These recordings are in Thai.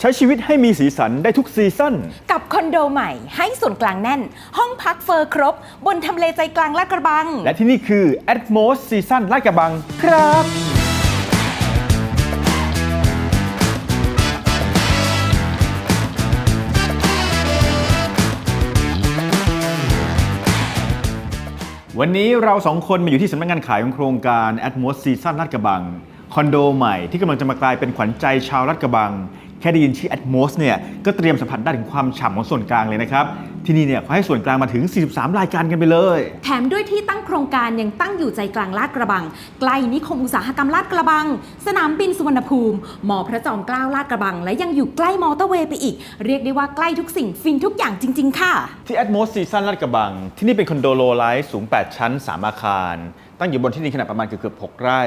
ใช้ชีวิตให้มีสีสันได้ทุกซีซั่น กับคอนโดใหม่ให้ส่วนกลางแน่น ห้องพักเฟอร์ครบ บนทำเลใจกลางลาดกระบัง และที่นี่คือ Atmos Season ลาดกระบังครับ วันนี้เราสองคนมาอยู่ที่สำนักงานขายของโครงการ Atmos Season ลาดกระบัง คอนโดใหม่ที่กำลังจะมากลายเป็นขวัญใจชาวลาดกระบัง แค่ได้ยินชื่อ Atmos เนี่ยก็เตรียมสัมผัสได้ถึงความฉ่ำของส่วนกลางเลยนะครับ ที่นี่เนี่ยเขาให้ส่วนกลางมาถึง 43 รายการกันไปเลย แถมด้วยที่ตั้งโครงการยังตั้งอยู่ใจกลางลาดกระบัง ใกล้นิคมอุตสาหกรรมลาดกระบัง สนามบินสุวรรณภูมิมอพระจอมเกล้าลาดกระบัง และยังอยู่ใกล้มอเตอร์เวย์ไปอีก เรียกได้ว่าใกล้ทุกสิ่งฟินทุกอย่างจริง ๆ ค่ะ ที่ Atmos Season ลาดกระบัง ที่นี่เป็นคอนโดโลไลท์สูง 8 ชั้น 3 อาคาร ตั้งอยู่บนที่ดินขนาดประมาณเกือบๆ6ไร่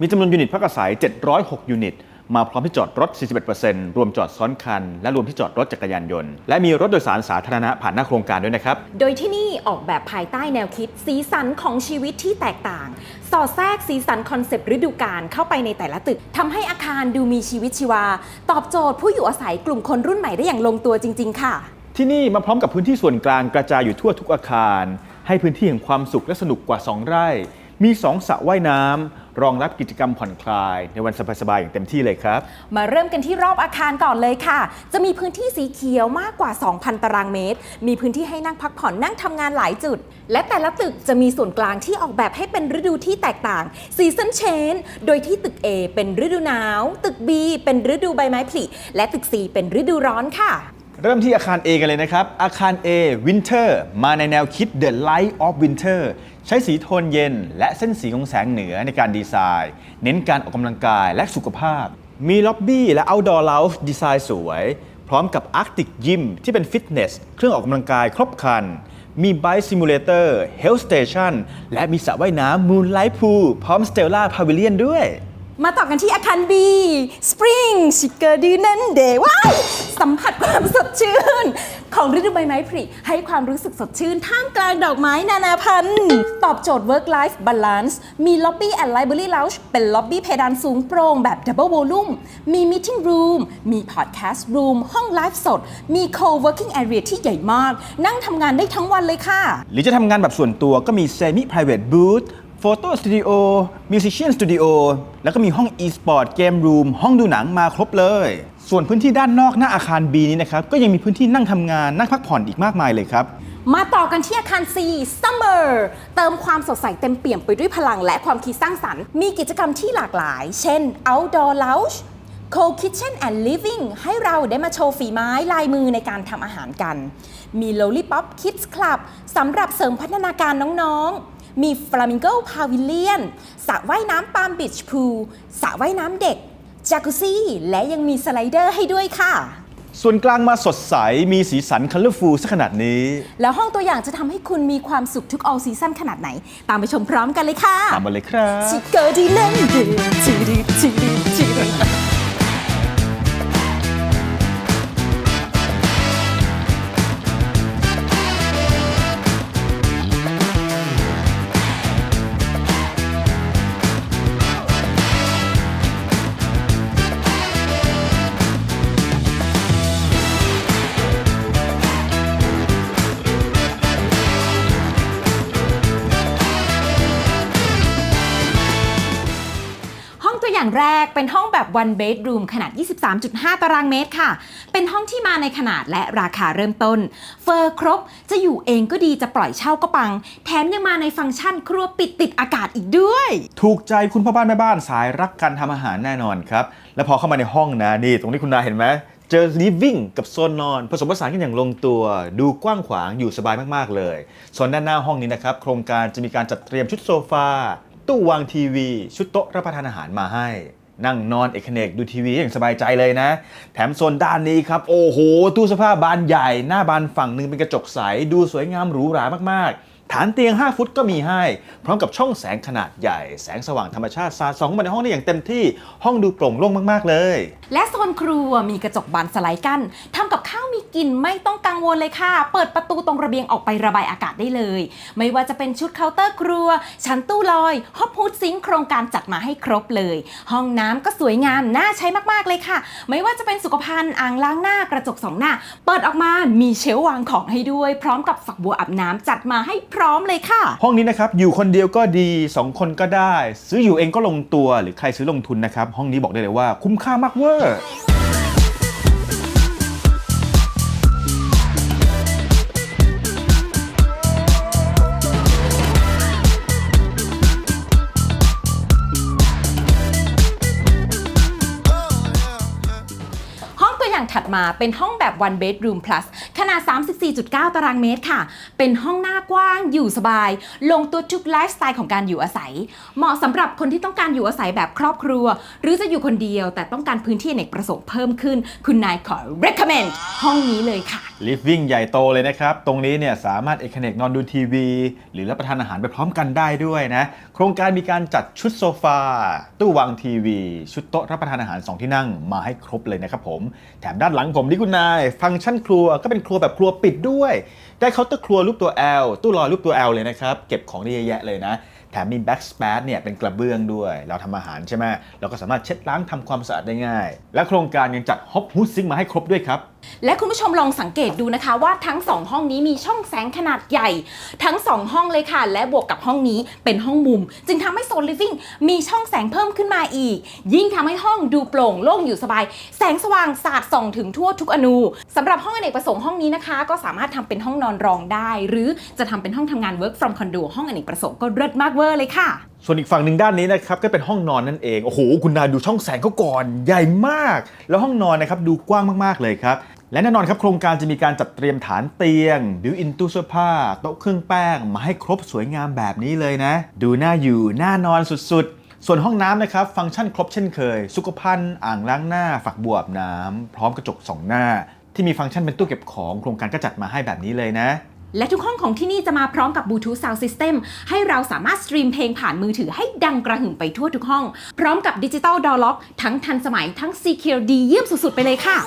มีจำนวนยูนิตพักอาศัย 706 ยูนิต มาพร้อมที่จอดรถ 41%รวมจอดซ้อนคัน และรวมที่จอดรถจักรยานยนต์ และมีรถโดยสารสาธารณะผ่านหน้าโครงการด้วยนะครับ โดยที่นี่ออกแบบภายใต้แนวคิดสีสันของชีวิตที่แตกต่าง สอดแทรกสีสันคอนเซปต์ฤดูกาลเข้าไปในแต่ละตึกทำให้อาคารดูมีชีวิตชีวา ตอบโจทย์ผู้อยู่อาศัยกลุ่มคนรุ่นใหม่ได้อย่างลงตัวจริง ๆ ค่ะ ที่นี่มาพร้อมกับพื้นที่ส่วนกลางกระจายอยู่ทั่วทุกอาคาร ให้พื้นที่แห่งความสุขและสนุกกว่า 2 ไร่ มี2สระว่ายน้ำรองรับกิจกรรมผ่อนคลาย ในวันสบายๆอย่างเต็มที่เลยครับ มาเริ่มกันที่รอบอาคารก่อนเลยค่ะ จะมีพื้นที่สีเขียวมากกว่า 2,000 ตารางเมตร มีพื้นที่ให้นั่งพักผ่อนนั่งทำงานหลายจุด และแต่ละตึกจะมีส่วนกลางที่ออกแบบให้เป็นฤดูที่แตกต่างซีซันเชนโดยที่ตึก A เป็นฤดูหนาว ตึก B เป็นฤดูใบไม้ผลิและตึก C เป็นฤดูร้อนค่ะ เริ่มที่อาคาร A กันเลยนะครับ อาคาร A Winter มาในแนวคิด The Light of Winter ใช้สีโทนเย็น และเส้นสีของแสงเหนือในการดีไซน์ เน้นการออกกำลังกายและสุขภาพ มีล็อบบี้และ Outdoor Lounge ดีไซน์สวย พร้อมกับ Arctic Gym ที่เป็นฟิตเนส เครื่องออกกำลังกายครบครัน มี Bike Simulator Health Station และมีสระว่ายน้ำ Moonlight Pool พร้อม Stella Pavilion ด้วย มาต่อกันที่อาคาร B Spring ชิเกอร์ดีนันเดว้า สัมผัสความสดชื่น ของฤดูใบไม้ผลิให้ความรู้สึกสดชื่น ท่ามกลางดอกไม้นานาพันธุ์ ตอบโจทย์ work life balance มี lobby and library lounge เป็น lobby เพดานสูงโปร่งแบบ double volume มี meeting room มี podcast room ห้องไลฟ์สด มี co-working area ที่ใหญ่มาก นั่งทำงานได้ทั้งวันเลยค่ะ หรือจะทำงานแบบส่วนตัวก็มี Semi Private Booth Photo Studio Musician Studio แล้วก็มีห้อง e-sport Game Room ห้องดูหนังมาครบเลย ส่วนพื้นที่ด้านนอกหน้าอาคาร B นี้นะครับก็ยังมีพื้นที่นั่งทำงานนั่งพักผ่อนอีกมากมายเลยครับ มาต่อกันที่อาคาร C Summer เติมความสดใสเต็มเปี่ยมไปด้วยพลังและความคิดสร้างสรรค์ มีกิจกรรมที่หลากหลาย เช่น Outdoor Lounge Co Kitchen and Living ให้เราได้มาโชว์ฝีไม้ลายมือในการทำอาหารกัน มี Lollipop Kids Club สำหรับเสริมพัฒนาการน้องๆ มี Flamingo Pavilion สระว่ายน้ำปาล์มบีชพูลสระว่ายน้ำเด็ก จากุซี่และยังมีสไลเดอร์ให้ด้วยค่ะ ส่วนกลางมาสดใส มีสีสัน colorful ซะขนาดนี้ แล้วห้องตัวอย่างจะทำให้คุณมีความสุขทุก all season ขนาดไหน ตามไปชมพร้อมกันเลยค่ะตามมาเลยครับ ชิเกอร์ดีเลนเดชิริชิริชิริ อย่างแรกเป็นห้องแบบ one bedroom ขนาด 23.5 ตารางเมตรค่ะ เป็นห้องที่มาในขนาดและราคาเริ่มต้น เฟอร์ครบ จะอยู่เองก็ดีจะปล่อยเช่าก็ปัง แถมยังมาในฟังก์ชันครัวปิดติดอากาศอีกด้วย ถูกใจคุณพ่อบ้านแม่บ้านสายรักการทำอาหารแน่นอนครับ แล้วพอเข้ามาในห้องนะนี่ ตรงที่คุณนาเห็นไหมเจอ living กับโซนนอน ผสมผสานกันอย่างลงตัว ดูกว้างขวางอยู่สบายมาก ๆ เลย ส่วนด้านหน้าห้องนี้นะครับ โครงการจะมีการจัดเตรียมชุดโซฟา ตู้วางทีวี ชุดโต๊ะรับประทานอาหารมาให้ นั่งนอนเอกเนกดูทีวีอย่างสบายใจเลยนะ แถมโซนด้านนี้ครับ โอ้โห ตู้เสื้อผ้าบานใหญ่ หน้าบานฝั่งหนึ่งเป็นกระจกใส ดูสวยงามหรูหรามากๆ ฐานเตียง 5 ฟุตก็มีให้ พร้อมกับช่องแสงขนาดใหญ่ แสงสว่างธรรมชาติสาดส่องมาในห้องได้อย่างเต็มที่ห้องดูโปร่งโล่งมาก ๆ เลย และโซนครัวมีกระจกบานสไลด์กั้นทำกับข้าวมีกลิ่นไม่ต้องกังวลเลยค่ะ เปิดประตูตรงระเบียงออกไประบายอากาศได้เลย ไม่ว่าจะเป็นชุดเคาน์เตอร์ครัว ชั้นตู้ลอยฮอปฮูดซิงโครงการจัดมาให้ครบเลย ห้องน้ำก็สวยงามน่าใช้มากๆเลยค่ะ ไม่ว่าจะเป็นสุขภัณฑ์อ่างล้างหน้ากระจกสองหน้า เปิดออกมามีเชลวางของให้ด้วย พร้อมกับฝักบัวอาบน้ำจัดมาให้พร้อมเลยค่ะ ห้องนี้นะครับอยู่คนเดียวก็ดี 2 คนก็ได้ ซื้ออยู่เองก็ลงตัวหรือใครซื้อลงทุนนะครับ ห้องนี้บอกได้เลยว่าคุ้มค่ามากเวอร์ องตัวอย่างถัดมาเป็นห้องแบบ one bedroom plus ขนาด 34.9 ตารางเมตรค่ะ เป็นห้องหน้ากว้างอยู่สบาย ลงตัวทุกไลฟ์สไตล์ของการอยู่อาศัย เหมาะสำหรับคนที่ต้องการอยู่อาศัยแบบครอบครัว หรือจะอยู่คนเดียว แต่ต้องการพื้นที่เนกประสงค์เพิ่มขึ้น คุณนายขอ recommend ห้องนี้เลยค่ะลิฟวิ่งใหญ่โตเลยนะครับ ตรงนี้เนี่ยสามารถเอกเนกนอนดูทีวี หรือรับประทานอาหารไปพร้อมกันได้ด้วยนะ โครงการมีการจัดชุดโซฟา ตู้วางทีวี ชุดโต๊ะรับประทานอาหาร 2 ที่นั่งมาให้ครบเลยนะครับผมแถมด้านหลังผมที่คุณนาย ฟังก์ชันครัวก็เป็นครัวแบบครัวปิดด้วย ได้เคาน์เตอร์ครัวรูปตัว L ตู้ลอยรูปตัว L เลยนะครับ เก็บของได้เยอะแยะเลยนะ แถมมีแบ็กสเปซเนี่ยเป็นกระเบื้องด้วย เราทำอาหารใช่ไหมเราก็สามารถเช็ดล้างทำความสะอาดได้ง่าย และโครงการยังจัดฮอปฮูดซิงมาให้ครบด้วยครับ และคุณผู้ชมลองสังเกตดูนะคะว่าทั้ง 2 ห้องนี้มีช่องแสงขนาดใหญ่ ทั้ง 2 ห้องเลยค่ะ และบวกกับห้องนี้เป็นห้องมุม จึงทำให้โซน living มีช่องแสงเพิ่มขึ้นมาอีก ยิ่งทำให้ห้องดูโปร่งโล่งอยู่สบาย แสงสว่างสาดส่องถึงทั่วทุกอนูสำหรับห้องอเนกประสงค์ห้องนี้นะคะ ก็สามารถทำเป็นห้องนอนรองได้ หรือจะทำเป็นห้องทำงาน work from condo ห้องอเนกประสงค์ก็เลิศมากเวอร์เลยค่ะส่วนอีกฝั่งหนึ่งด้านนี้นะครับก็เป็นห้องนอนนั่นเอง โอ้โห คุณนายดูช่องแสงเขาก่อน ใหญ่มาก แล้วห้องนอนนะครับดูกว้างมากๆเลยครับ และแน่นอนครับโครงการจะมีการจัดเตรียมฐานเตียง บิวอินตู้เสื้อผ้า โต๊ะเครื่องแป้ง มาให้ครบสวยงามแบบนี้เลยนะ ดูน่าอยู่น่านอนสุดๆ ส่วนห้องน้ำนะครับ ฟังก์ชันครบเช่นเคย สุขภัณฑ์อ่างล้างหน้า ฝักบัวอาบน้ำพร้อมกระจกสองหน้า ที่มีฟังก์ชันเป็นตู้เก็บของโครงการก็จัดมาให้แบบนี้เลยนะและทุกห้องของที่นี่จะมาพร้อมกับ Bluetooth Sound System ให้เราสามารถสตรีมเพลงผ่านมือถือให้ดังกระหึ่มไปทั่วทุกห้อง พร้อมกับดิจิตอลดอ Lock ทั้งทันสมัยทั้ง Secure ดีเยี่ยมสุดๆ ไปเลยค่ะ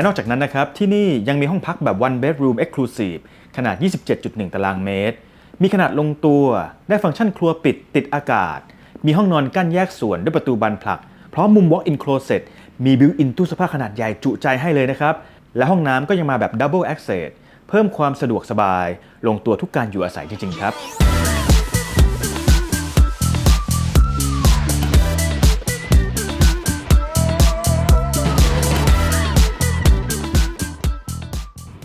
และนอกจากนั้นนะครับ ที่นี่ยังมีห้องพักแบบ one bedroom exclusive ขนาด 27.1 ตารางเมตร มีขนาดลงตัว ได้ฟังก์ชันครัวปิดติดอากาศ มีห้องนอนกั้นแยกส่วนด้วยประตูบานผลัก พร้อมมุม walk in closet มี built in ตู้เสื้อผ้าขนาดใหญ่จุใจให้เลยนะครับ และห้องน้ำก็ยังมาแบบ double access เพิ่มความสะดวกสบาย ลงตัวทุกการอยู่อาศัยจริง ๆ ครับ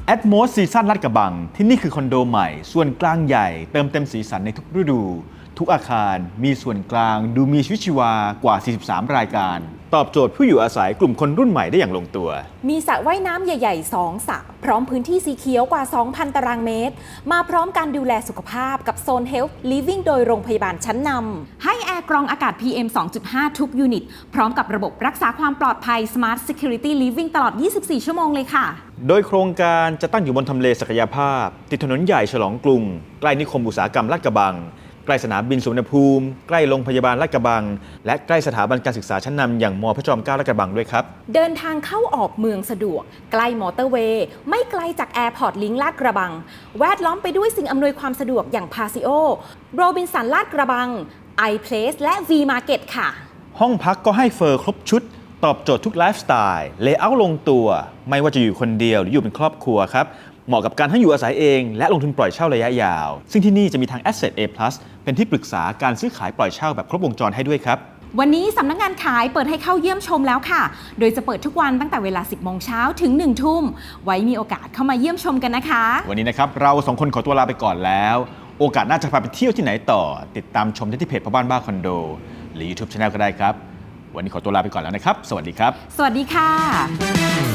แอดมอสซีซั่นลาดกระบัง ที่นี่คือคอนโดใหม่ ส่วนกลางใหญ่เติมเต็มสีสันในทุกฤดู ทุกอาคารมีส่วนกลางดูมีชีวิตชีวากว่า 43 รายการ ตอบโจทย์ผู้อยู่อาศัยกลุ่มคนรุ่นใหม่ได้อย่างลงตัว มีสระว่ายน้ำใหญ่ ๆ 2สระพร้อมพื้นที่สีเขียวกว่า 2,000 ตารางเมตร มาพร้อมการดูแลสุขภาพกับโซน Health Living โดยโรงพยาบาลชั้นนำให้แอร์กรองอากาศ PM 2.5 ทุกยูนิต พร้อมกับระบบรักษาความปลอดภัย Smart Security Living ตลอด 24 ชั่วโมงเลยค่ะ โดยโครงการจะตั้งอยู่บนทำเลศักยภาพ ติดถนนใหญ่ฉลองกรุง ใกล้นิคมอุตสาหกรรมลาดกระบัง ใกล้สนามบินสุวรรณภูมิ ใกล้โรงพยาบาลลาดกระบัง และใกล้สถาบันการศึกษาชั้นนำอย่างมพระจอมเกล้าลาดกระบังด้วยครับ เดินทางเข้าออกเมืองสะดวก ใกล้มอเตอร์เวย์ ไม่ไกลจากแอร์พอร์ตลิงก์ลาดกระบัง แวดล้อมไปด้วยสิ่งอำนวยความสะดวกอย่างพาซิโอโรบินสันลาดกระบัง i Place และ V Market ค่ะ ห้องพักก็ให้เฟอร์ครบชุดตอบโจทย์ทุกไลฟ์สไตล์ เลเยอร์ลงตัว ไม่ว่าจะอยู่คนเดียวหรืออยู่เป็นครอบครัวครับ เหมาะกับการทั้งอยู่อาศัยเอง และลงทุนปล่อยเช่าระยะยาว ซึ่งที่นี่จะมีทาง Asset A Plus เป็นที่ปรึกษาการซื้อขายปล่อยเช่าแบบครบวงจรให้ด้วยครับวันนี้สำนักงานขายเปิดให้เข้าเยี่ยมชมแล้วค่ะ โดยจะเปิดทุกวันตั้งแต่เวลา 10 โมงเช้าถึง 1 ทุ่ม ไว้มีโอกาสเข้ามาเยี่ยมชมกันนะคะ วันนี้นะครับ เราสองคนขอตัวลาไปก่อนแล้ว โอกาสหน่าจะพาไปเที่ยวที่ไหนต่อ ติดตามชมได้ที่เพจพ่อบ้านบ้าคอนโด หรือ YouTube Channel ก็ได้ครับ วันนี้ขอตัวลาไปก่อนแล้วนะครับ สวัสดีครับ สวัสดีค่ะ